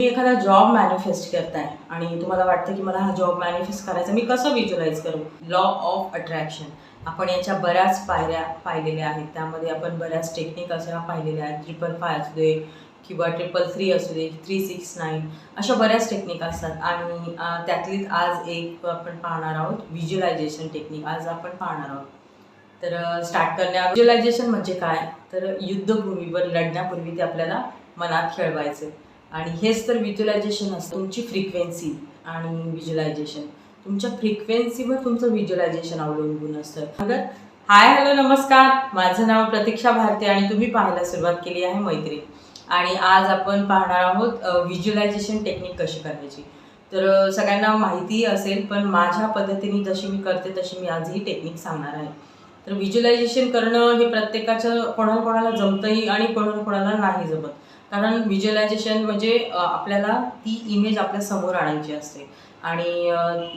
तुम्ही एखादा job manifest करताय आणि तुम्हाला वाटतं की मला हा जॉब मॅनिफेस्ट करायचा मी कसं विज्युलाइज करू? लॉ ऑफ अट्रॅक्शन आपण याच्या बऱ्याच पायऱ्या पाहिलेल्या आहेत. त्यामध्ये आपण बऱ्याच टेक्निक अशा पाहिलेल्या आहेत. ट्रिपल फाय असू दे किंवा ट्रिपल थ्री असू दे थ्री सिक्स नाईन अशा बऱ्याच टेक्निक असतात. आणि त्यातलीच आज एक आपण पाहणार आहोत व्हिज्युलायझेशन टेक्निक आज आपण पाहणार आहोत. तर स्टार्ट करण्या व्हिज्युलायझेशन म्हणजे काय? तर युद्धभूमीवर लढण्यापूर्वी ते आपल्याला मनात खेळवायचं. आणि हेच तर विज्युलायझेशन असतं. तुमची फ्रिक्वेन्सी आणि व्हिज्युलायझेशन तुमच्या फ्रिक्वेन्सीवर तुमचं व्हिज्युलायझेशन अवलंबून असतं. अगर हाय हॅलो नमस्कार. माझं नाव प्रतीक्षा भारती आणि तुम्ही पाहायला सुरुवात केली आहे मैत्री. आणि आज आपण पाहणार आहोत व्हिज्युलायझेशन टेक्निक कशी करायची. तर सगळ्यांना माहिती असेल पण माझ्या पद्धतीने जशी मी करते तशी मी आज ही टेक्निक सांगणार आहे. तर व्हिज्युलायझेशन करणं हे प्रत्येकाचं कोणाला कोणाला जमतंही आणि कोणाला कोणाला नाही जमत. कारण व्हिज्युअलायझेशन म्हणजे आपल्याला ती इमेज आपल्यासमोर आणायची असते. आणि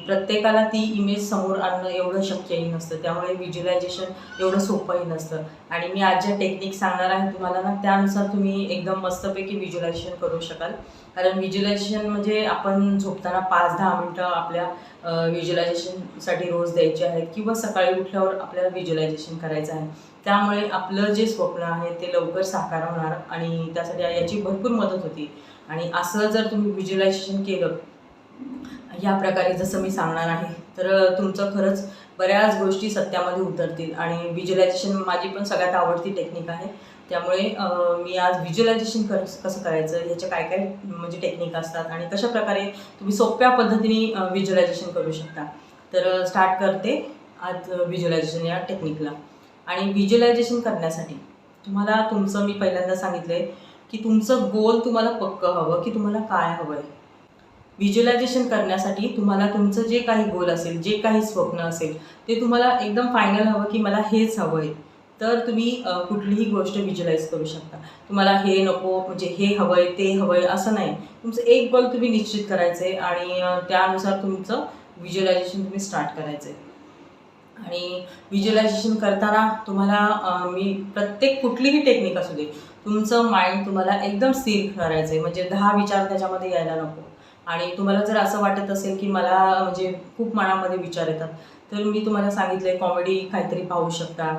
प्रत्येकाला ती इमेज समोर आणणं एवढं शक्यही नसतं. त्यामुळे व्हिज्युलायझेशन एवढं सोपंही नसतं. आणि मी आज ज्या टेक्निक सांगणार आहे तुम्हाला ना त्यानुसार तुम्ही एकदम मस्तपैकी व्हिज्युअलायझेशन करू शकाल. कारण व्हिज्युअलायझेशन म्हणजे आपण झोपताना पाच दहा मिनटं आपल्या व्हिज्युअलायझेशनसाठी रोज द्यायचे आहेत. किंवा सकाळी उठल्यावर आपल्याला व्हिज्युअलायझेशन करायचं आहे. त्यामुळे आपलं जे स्वप्न आहे ते लवकर साकार होणार आणि त्यासाठी याची भरपूर मदत होती. आणि असं जर तुम्ही व्हिज्युलायझेशन केलं ह्या प्रकारे जसं मी सांगणार आहे तर तुमचं खरंच बऱ्याच गोष्टी सत्यामध्ये उतरतील. आणि व्हिज्युलायझेशन माझी पण सगळ्यात आवडती टेक्निक आहे. त्यामुळे मी आज व्हिज्युलायझेशन कर कसं करायचं ह्याचे काय काय म्हणजे टेक्निक असतात आणि कशा प्रकारे तुम्ही सोप्या पद्धतीने व्हिज्युलायझेशन करू शकता. तर स्टार्ट करते आज व्हिज्युलायझेशन या टेक्निकला आणि व्हिज्युलायझेशन करण्यासाठी. तुम्हाला तुमचं मी पहिल्यांदा सांगितलं आहे की तुमचं गोल तुम्हाला पक्कं हवं की तुम्हाला काय हवं आहे व्हिज्युलायझेशन करण्यासाठी तुम्हाला तुमचं जे काही गोल असेल जे काही स्वप्न असेल ते तुम्हाला एकदम फायनल हवं की मला हेच हवं आहे तर तुम्ही कुठलीही गोष्ट व्हिज्युलाइज करू शकता. तुम्हाला हे नको म्हणजे हे हवं आहे ते हवं आहे असं नाही. तुमचं एक गोल तुम्ही निश्चित करायचं आहे आणि त्यानुसार तुमचं व्हिज्युलायझेशन तुम्ही स्टार्ट करायचं आहे आणि व्हिज्युलायझेशन करताना तुम्हाला मी प्रत्येक कुठलीही टेक्निक असू दे तुमचं माइंड तुम्हाला एकदम स्थिर करायचं आहे म्हणजे दहा विचार त्याच्यामध्ये यायला नको. आणि तुम्हाला जर असं वाटत असेल की मला म्हणजे खूप मनामध्ये विचार येतात तर मी तुम्हाला सांगितलं आहे कॉमेडी काहीतरी पाहू शकता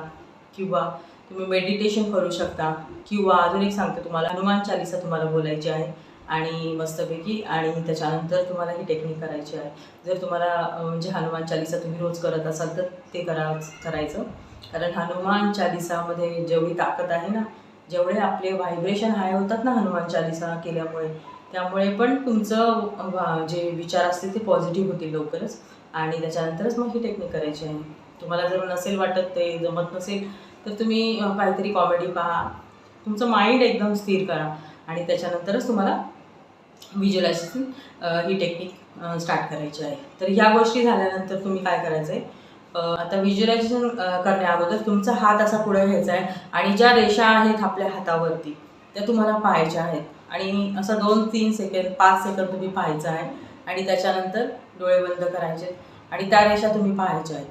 किंवा तुम्ही मेडिटेशन करू शकता किंवा अजून एक सांगते तुम्हाला हनुमान चालिसा तुम्हाला बोलायची आहे. आणि मस्तपैकी आणि त्याच्यानंतर तुम्हाला ही टेक्निक करायची आहे. जर तुम्हाला म्हणजे हनुमान चालिसा तुम्ही रोज करत असाल तर ते करा करायचं. कारण हनुमान चालिसामध्ये जेवढी ताकद आहे ना जेवढे आपले व्हायब्रेशन हाय होतात ना हनुमान चालिसा केल्यामुळे त्यामुळे पण तुमचं जे विचार असतील ते पॉझिटिव्ह होतील लवकरच. आणि त्याच्यानंतरच मग ही टेक्निक करायची आहे. तुम्हाला जर नसेल वाटत ते जमत नसेल तर तुम्ही काहीतरी कॉमेडी पहा. तुमचं माइंड एकदम स्थिर करा. आणि त्याच्यानंतरच तुम्हाला व्हिज्युलायझेशन ही टेक्निक स्टार्ट करायची आहे. तर ह्या गोष्टी झाल्यानंतर तुम्ही काय करायचं आहे आता व्हिज्युलायझेशन करण्या अगोदर तुमचा हात असा पुढे घ्यायचा आहे आणि ज्या रेषा आहेत आपल्या हातावरती त्या तुम्हाला पाहायच्या आहेत. आणि असं दोन तीन सेकंड पाच सेकंद तुम्ही पाहायचं आहे आणि त्याच्यानंतर डोळे बंद करायचे आणि त्या रेषा तुम्ही पाहायच्या आहेत.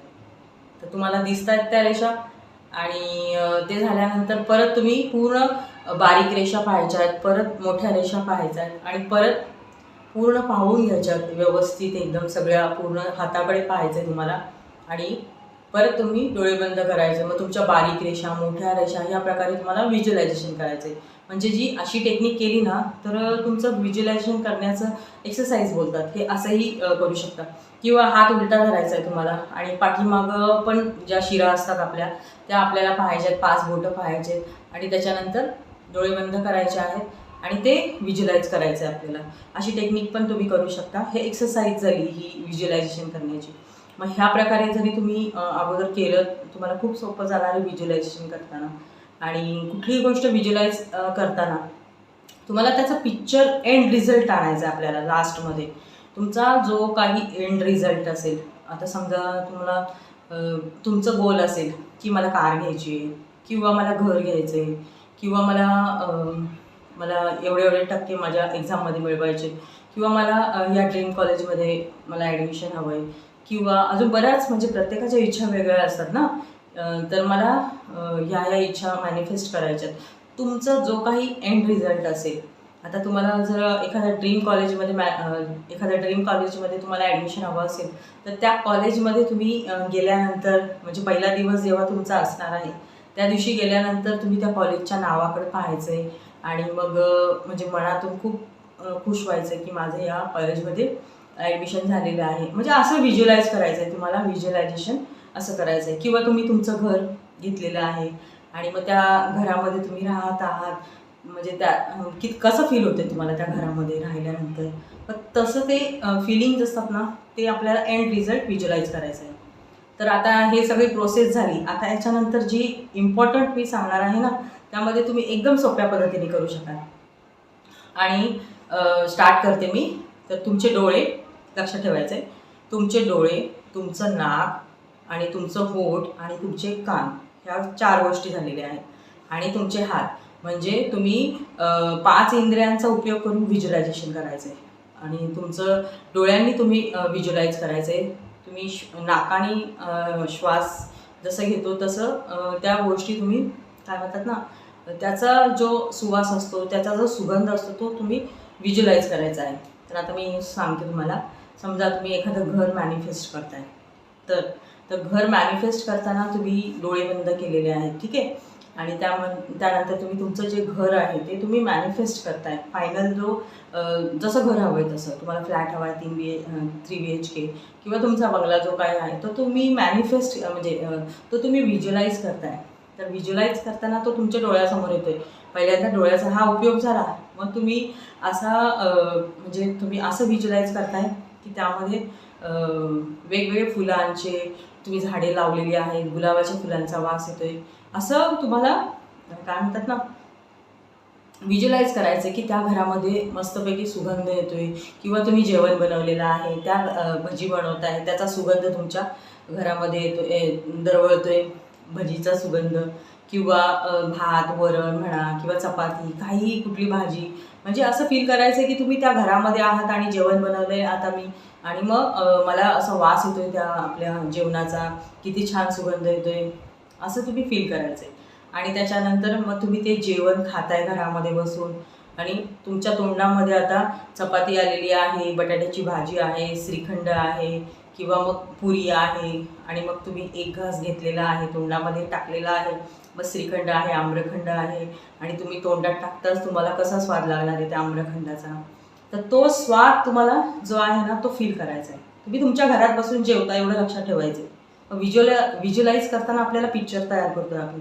तर तुम्हाला दिसत आहेत त्या रेषा आणि ते झाल्यानंतर परत तुम्ही पूर्ण बारीक रेषा पाहायच्या आहेत परत मोठ्या रेषा पाहायच्या आहेत आणि परत पूर्ण पाहून घ्यायच्या आहेत. व्यवस्थित एकदम सगळ्या पूर्ण हाताकडे पाहायचं आहे तुम्हाला. आणि परत तुम्ही डोळे बंद करायचे मग तुमच्या बारीक रेषा मोठ्या रेषा या प्रकारे तुम्हाला व्हिज्युलायझेशन करायचं आहे म्हणजे जी अशी टेक्निक केली ना तर तुमचं व्हिज्युलायझेशन करण्याचं एक्सरसाइज बोलतात. हे असंही करू शकता. किंवा हात उलटा धरायचा आहे तुम्हाला आणि पाठीमागं पण ज्या शिरा असतात आपल्या त्या आपल्याला पाहायच्या आहेत. पाच बोटं पाहायचे आहेत. आणि त्याच्यानंतर डोळे बंद करायचे आहेत आणि ते विज्युलाइज करायचं आहे आपल्याला. अशी टेक्निक पण तुम्ही करू शकता. हे एक्सरसाइज झाली ही व्हिज्युलायझेशन करण्याची. मग ह्या प्रकारे जरी तुम्ही अगोदर केलं तुम्हाला खूप सोपं जाणार आहे व्हिज्युलायझेशन करताना. आणि कुठलीही गोष्ट व्हिज्युलाइज करताना तुम्हाला त्याचा पिक्चर एंड रिझल्ट आणायचा आहे आपल्याला लास्टमध्ये तुमचा जो काही एंड रिझल्ट असेल आता समजा तुम्हाला तुमचं गोल असेल की मला कार घ्यायची आहे किंवा मला घर घ्यायचं आहे किंवा मला मला एवढे एवढे टक्के माझ्या एक्झाममध्ये मिळवायचे. किंवा मला या ड्रीम कॉलेजमध्ये मला ॲडमिशन हवं आहे किंवा अजून बऱ्याच म्हणजे प्रत्येकाच्या इच्छा वेगळ्या असतात ना? तर मला ह्या ह्या इच्छा मॅनिफेस्ट करायच्यात. तुमचा जो काही एंड रिझल्ट असेल आता तुम्हाला जर एखाद्या ड्रीम कॉलेजमध्ये मॅ एखाद्या ड्रीम कॉलेजमध्ये तुम्हाला ॲडमिशन हवं असेल तर त्या कॉलेजमध्ये तुम्ही गेल्यानंतर म्हणजे पहिला दिवस जेव्हा तुमचा असणार आहे त्या दिवशी गेल्यानंतर तुम्ही त्या कॉलेजच्या नावाकडे पाहायचं आहे आणि मग म्हणजे मनातून खूप खुश व्हायचं की माझं या कॉलेजमध्ये ॲडमिशन झालेलं आहे. म्हणजे असं व्हिज्युअलाइज करायचं आहे तुम्हाला व्हिज्युअलायझेशन असं करायचं आहे किंवा तुम्ही तुमचं घर घेतलेलं आहे आणि मग त्या घरामध्ये तुम्ही राहत आहात. म्हणजे त्या अं, कित कसं फील होतं तुम्हाला त्या घरामध्ये राहिल्यानंतर? मग तसं ते फिलिंग्ज असतात ना ते आपल्याला एंड रिझल्ट व्हिज्युअलाइज करायचं आहे तर आता हे सगळी प्रोसेस झाली. आता याच्यानंतर जी इम्पॉर्टंट मी सांगणार आहे ना त्यामध्ये तुम्ही एकदम सोप्या पद्धतीने करू शकाल. आणि स्टार्ट करते मी. तर तुमचे डोळे लक्षात ठेवायचे तुमचे डोळे तुमचं नाक आणि तुमचं होठ आणि तुमचे कान ह्या चार गोष्टी झालेल्या आहेत. आणि तुमचे हात. म्हणजे तुम्ही पाच इंद्रियांचा उपयोग करून व्हिज्युलायझेशन करायचं आहे आणि तुमचं डोळ्यांनी तुम्ही व्हिज्युलाइज करायचं आहे तुम्ही नाकाने श्वास जसं घेतो तसं त्या गोष्टी तुम्ही काय म्हणतात ना त्याचा जो सुवास असतो त्याचा जो सुगंध असतो तो तुम्ही विज्युलाइज करायचा आहे. तर आता मी सांगते तुम्हाला. समजा तुम्ही एखादं घर मॅनिफेस्ट करताय. तर तर घर मॅनिफेस्ट करताना तुम्ही डोळे बंद केलेले आहेत ठीक आहे? आणि त्याम त्यानंतर तुम्ही तुमचं जे घर आहे ते तुम्ही मॅनिफेस्ट करताय. फायनल जो जसं घर हवं आहे तसं. तुम्हाला फ्लॅट हवा आहे तीन B H three B H K किंवा तुमचा बंगला जो काय आहे तो तुम्ही मॅनिफेस्ट म्हणजे तो तुम्ही व्हिज्युलाइज करताय. तर व्हिज्युलाइज करताना तो तुमच्या डोळ्यासमोर येतोय. पहिल्यांदा डोळ्याचा हा उपयोग झाला. मग तुम्ही असा म्हणजे तुम्ही असं व्हिज्युलाइज करताय की त्यामध्ये वेगवेगळे फुलांचे तुम्ही झाडे लावलेली आहेत गुलाबाच्या फुलांचा वास येतोय. असं तुम्हाला काय म्हणतात ना व्हिज्युलाइज करायचं की त्या घरामध्ये मस्तपैकी सुगंध येतोय किंवा तुम्ही जेवण बनवलेलं आहे त्या भजी बनवत आहे त्याचा सुगंध तुमच्या घरामध्ये येतो ए- दरवळतोय भजीचा सुगंध किंवा भात वरण म्हणा किंवा चपाती काहीही कुठली भाजी. म्हणजे असं फील करायचं की तुम्ही त्या घरामध्ये आहात आणि जेवण बनवलंय आता मी. आणि मग मला असा वास येतोय त्या आपल्या जेवणाचा किती छान सुगंध येतोय. असं तुम्ही फील करायचं आहे आणि त्याच्यानंतर मग तुम्ही ते जेवण खाताय घरामध्ये बसून. आणि तुमच्या तोंडामध्ये आता चपाती आलेली आहे बटाट्याची भाजी आहे श्रीखंड आहे किंवा मग पुरी आहे. आणि मग तुम्ही एक घास घेतलेला आहे तोंडामध्ये टाकलेला आहे. मग श्रीखंड आहे आम्रखंड आहे. आणि तुम्ही तोंडात टाकताच तुम्हाला कसा स्वाद लागणार आहे त्या आम्रखंडाचा? तर तो स्वाद तुम्हाला जो आहे ना तो फील करायचा आहे तुम्ही तुमच्या घरात बसून जेवता एवढं लक्षात ठेवायचं व्हिज्युअल व्हिज्युअलाइज करताना आपल्याला पिक्चर तयार करतो आपण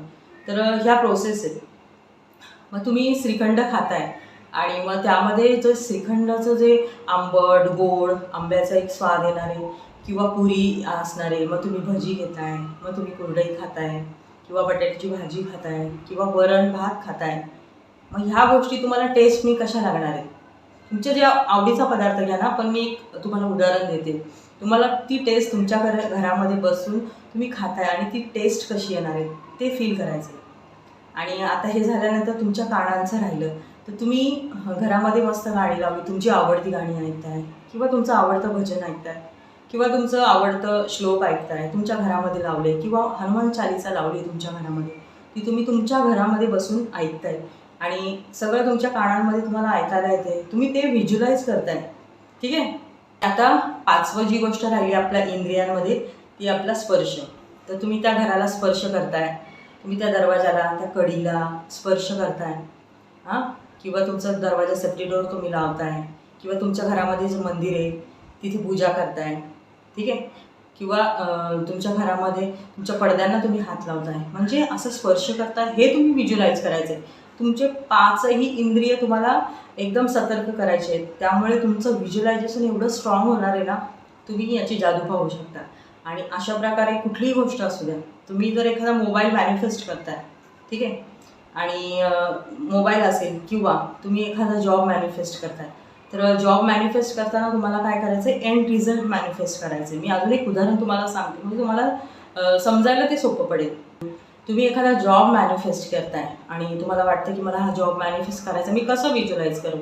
तर ह्या प्रोसेस आहेत मग तुम्ही श्रीखंड खाताय आणि मग त्यामध्ये जो श्रीखंडाचं जे आंबट गोड आंब्याचा एक स्वाद येणारे किंवा पुरी असणारे मग तुम्ही भजी घेताय मग तुम्ही कुरडई खाताय किंवा बटाट्याची भाजी खाताय किंवा वरण भात खाताय. मग ह्या गोष्टी तुम्हाला टेस्ट मी कशा लागणार आहेत तुमच्या ज्या आवडीचा पदार्थ घ्या ना पण मी एक तुम्हाला उदाहरण देते. तुम्हाला ती टेस्ट तुमच्या घर घरामध्ये बसून तुम्ही खाताय आणि ती टेस्ट कशी येणार आहे ते फील करायचं आहे आणि आता हे झाल्यानंतर तुमच्या कानांचं राहिलं तर तुम्ही घरामध्ये मस्त गाणी लावली तुमची आवडती गाणी ऐकताय किंवा तुमचं आवडतं भजन ऐकताय किंवा तुमचं आवडतं श्लोक ऐकताय तुमच्या घरामध्ये लावले किंवा हनुमान चालीसा लावली तुमच्या घरामध्ये ती तुम्ही तुमच्या घरामध्ये बसून ऐकताय. आणि सगळं तुमच्या कानांमध्ये तुम्हाला ऐकायला येते तुम्ही ते व्हिज्युलाइज करताय. ठीक आहे? आता पाचवं जी गोष्ट राहिली आपल्या इंद्रियांमध्ये ती आपला स्पर्श. तर तुम्ही त्या घराला स्पर्श करताय. तुम्ही त्या दरवाजाला त्या कडीला स्पर्श करताय. हां? किंवा तुमचा दरवाजा सेफ्टी डोर तुम्ही लावताय. किंवा तुमच्या घरामध्ये जे मंदिर आहे तिथे पूजा करताय. ठीक आहे? किंवा तुमच्या घरामध्ये तुमच्या पडद्यांना तुम्ही हात लावताय. म्हणजे असं स्पर्श करताय हे तुम्ही व्हिज्युलाइज करायचं आहे तुमचे पाचही इंद्रिय तुम्हाला एकदम सतर्क करायचे आहेत. त्यामुळे तुमचं व्हिज्युलायझेशन एवढं स्ट्रॉंग होणार आहे ना तुम्ही याची जादू पाहू शकता. आणि अशा प्रकारे कुठलीही गोष्ट असू द्या. तुम्ही जर एखादा मोबाईल मॅनिफेस्ट करताय ठीक आहे? आणि मोबाईल असेल किंवा तुम्ही एखादा जॉब मॅनिफेस्ट करताय तर जॉब मॅनिफेस्ट करताना तुम्हाला काय करायचं आहे एंड रिझल्ट मॅनिफेस्ट करायचं मी अजून एक उदाहरण तुम्हाला सांगते. म्हणजे तुम्हाला समजायला ते सोपं पडेल. तुम्ही एखादा जॉब मॅनिफेस्ट करताय आणि तुम्हाला वाटतं की मला हा जॉब मॅनिफेस्ट करायचा मी कसं विज्युलाइज करू?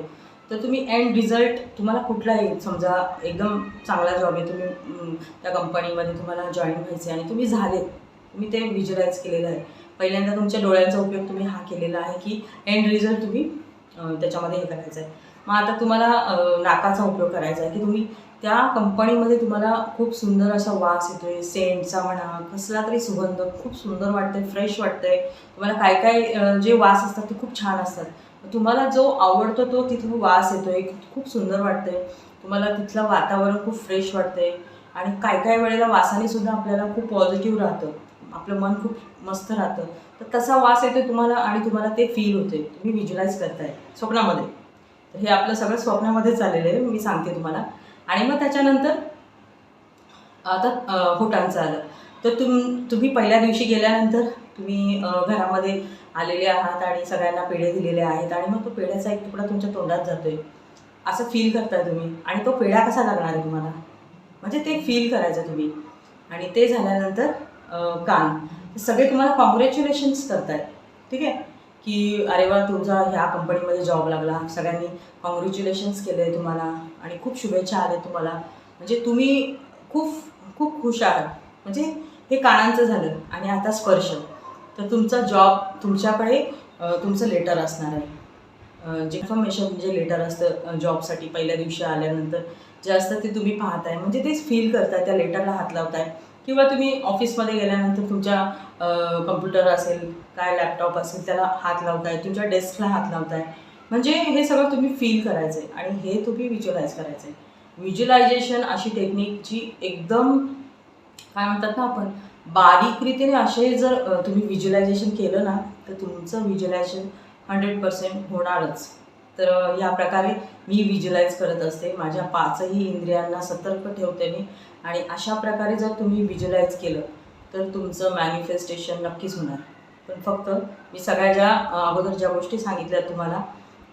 तर तुम्ही एंड रिझल्ट तुम्हाला कुठलाही समजा एकदम चांगला जॉब आहे तुम्ही त्या कंपनीमध्ये तुम्हाला जॉईन व्हायचं आहे आणि तुम्ही झालेत तुम्ही ते विज्युलाइज केलेलं आहे. पहिल्यांदा तुमच्या डोळ्यांचा उपयोग तुम्ही हा केलेला आहे की एंड रिझल्ट तुम्ही त्याच्यामध्ये हे करायचं आहे मग आता तुम्हाला नाकाचा उपयोग करायचा आहे की तुम्ही त्या कंपनीमध्ये तुम्हाला खूप सुंदर असा वास येतोय सेंटचा म्हणा कसला तरी सुगंध खूप सुंदर वाटतंय फ्रेश वाटतंय. तुम्हाला काय काय जे वास असतात ते खूप छान असतात. तुम्हाला जो आवडतो तो तिथून वास येतोय खूप सुंदर वाटतंय. तुम्हाला तिथलं वातावरण खूप फ्रेश वाटतंय. आणि काय काय वेळेला वासाने सुद्धा आपल्याला खूप पॉझिटिव्ह राहतं. आपलं मन खूप मस्त राहतं. तर तसा वास येतो तुम्हाला आणि तुम्हाला ते फील होते तुम्ही व्हिज्युलाइज करताय स्वप्नामध्ये. तर हे आपलं सगळं स्वप्नामध्येच झालेलं आहे. मी सांगते तुम्हाला. आणि मग त्याच्यानंतर आता अं, होटांचं आलं. तर तुम तुम्ही पहिल्या दिवशी गेल्यानंतर तुम्ही घरामध्ये आलेले आहात आणि सगळ्यांना पेढे दिलेले आहेत आणि मग तो पेढ्याचा एक तुकडा तुमच्या तोंडात जातोय. असं फील करताय तुम्ही. आणि तो पेढा कसा लागणार आहे तुम्हाला? म्हणजे ते फील करायचं तुम्ही. आणि ते झाल्यानंतर कान सगळे तुम्हाला कॉंग्रॅच्युलेशन्स करतायत. ठीक आहे? की अरे वा तुमचा ह्या कंपनीमध्ये जॉब लागला. सगळ्यांनी कॉंग्रॅच्युलेशन्स केले तुम्हाला आणि खूप शुभेच्छा आल्या तुम्हाला. म्हणजे तुम्ही खूप खूप खुश आहात म्हणजे हे कानांचं झालं आणि आता स्पर्श. तर तुमचा जॉब तुमच्याकडे तुमचं लेटर असणार आहे. जे इन्फॉर्मेशन जे लेटर असतं जॉबसाठी पहिल्या दिवशी आल्यानंतर जे असतं ते तुम्ही पाहताय. म्हणजे तेच फील करताय त्या लेटरला हात लावताय. किंवा तुम्ही ऑफिसमध्ये गेल्यानंतर तुमच्या कम्प्युटर असेल काय लॅपटॉप असेल त्याला हात लावताय तुमच्या डेस्कला हात लावताय. म्हणजे हे सगळं तुम्ही फील करायचं आहे आणि हे तुम्ही व्हिज्युअलाइज करायचं आहे व्हिज्युअलायझेशन अशी टेक्निक जी एकदम काय म्हणतात ना आपण बारीक रीतीने असे जर तुम्ही व्हिज्युअलायझेशन केलं ना तर तुमचं व्हिज्युअलायझेशन हंड्रेड पर्सेंट होणारच. तर या प्रकारे मी विज्युलाईज करत असते. माझ्या पाचही इंद्रियांना सतर्क ठेवते मी. आणि अशा प्रकारे जर तुम्ही विज्युलाईज केलं तर तुमचं मॅनिफेस्टेशन नक्कीच होणार. पण फक्त मी सगळ्या ज्या अगोदर ज्या गोष्टी सांगितल्या तुम्हाला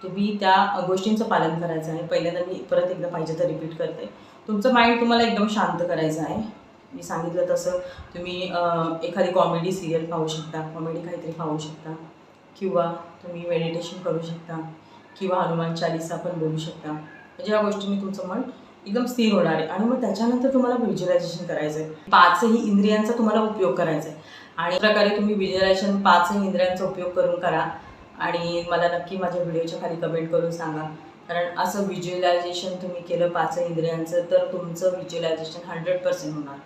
तुम्ही त्या गोष्टींचं पालन करायचं आहे. पहिल्यांदा मी परत एकदा पाहिजे तर रिपीट करते. तुमचं माइंड तुम्हाला एकदम शांत करायचं आहे. मी सांगितलं तसं तुम्ही एखादी कॉमेडी सिरियल पाहू शकता कॉमेडी काहीतरी पाहू शकता किंवा तुम्ही मेडिटेशन करू शकता. किंवा हनुमान चालिसा पण बोलू शकता. म्हणजे या गोष्टींनी तुमचं मन एकदम स्थिर होणार आहे. आणि मग त्याच्यानंतर तुम्हाला व्हिज्युलायझेशन करायचं आहे पाचही इंद्रियांचा तुम्हाला उपयोग करायचा आहे आणि प्रकारे तुम्ही व्हिज्युलायझेशन पाचही इंद्रियांचा उपयोग करून करा. आणि मला नक्की माझ्या व्हिडिओच्या खाली कमेंट करून सांगा. कारण असं व्हिज्युअलायझेशन तुम्ही केलं पाच इंद्रियांचं तर तुमचं व्हिज्युअलायझेशन हंड्रेड पर्सेंट होणार.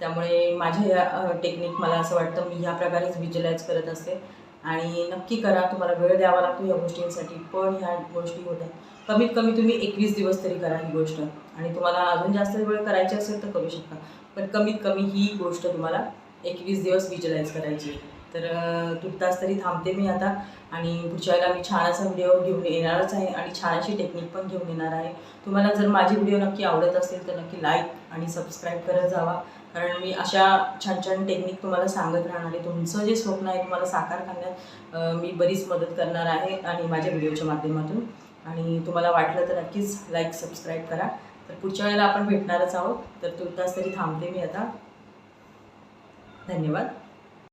त्यामुळे माझ्या या टेक्निक मला असं वाटतं मी ह्या प्रकारेच व्हिज्युलाइज करत असते. आणि नक्की करा तुम्हाला वेळ द्यावा लागतो या गोष्टींसाठी पण ह्या गोष्टी होत आहेत. कमीत कमी तुम्ही एकवीस दिवस तरी करा ही गोष्ट. आणि तुम्हाला अजून जास्त वेळ करायची असेल तर करू शकता. पण कमीत कमी ही गोष्ट तुम्हाला एकवीस दिवस व्हिज्युलाइज करायची आहे. तर अं, तास तरी थांबते मी आता. आणि पुढच्या वेळेला मी छान असा व्हिडिओ घेऊन येणारच आहे आणि छान अशी टेक्निक पण घेऊन येणार आहे. तुम्हाला जर माझे व्हिडिओ नक्की आवडत असेल तर नक्की लाईक आणि सबस्क्राईब करत जावा. कारण मी अशा छान छान टेक्निक तुम्हाला सांगत राहणार आहे. तुमचं जे स्वप्न आहे तुम्हाला साकार करण्यात मी बरीच मदत करणार आहे आणि माझ्या व्हिडिओच्या माध्यमातून. आणि तुम्हाला वाटलं तर नक्कीच लाईक सबस्क्राईब करा. तर पुढच्या वेळेला आपण भेटणारच आहोत. तर तुर्तास तरी थांबते मी आता. धन्यवाद.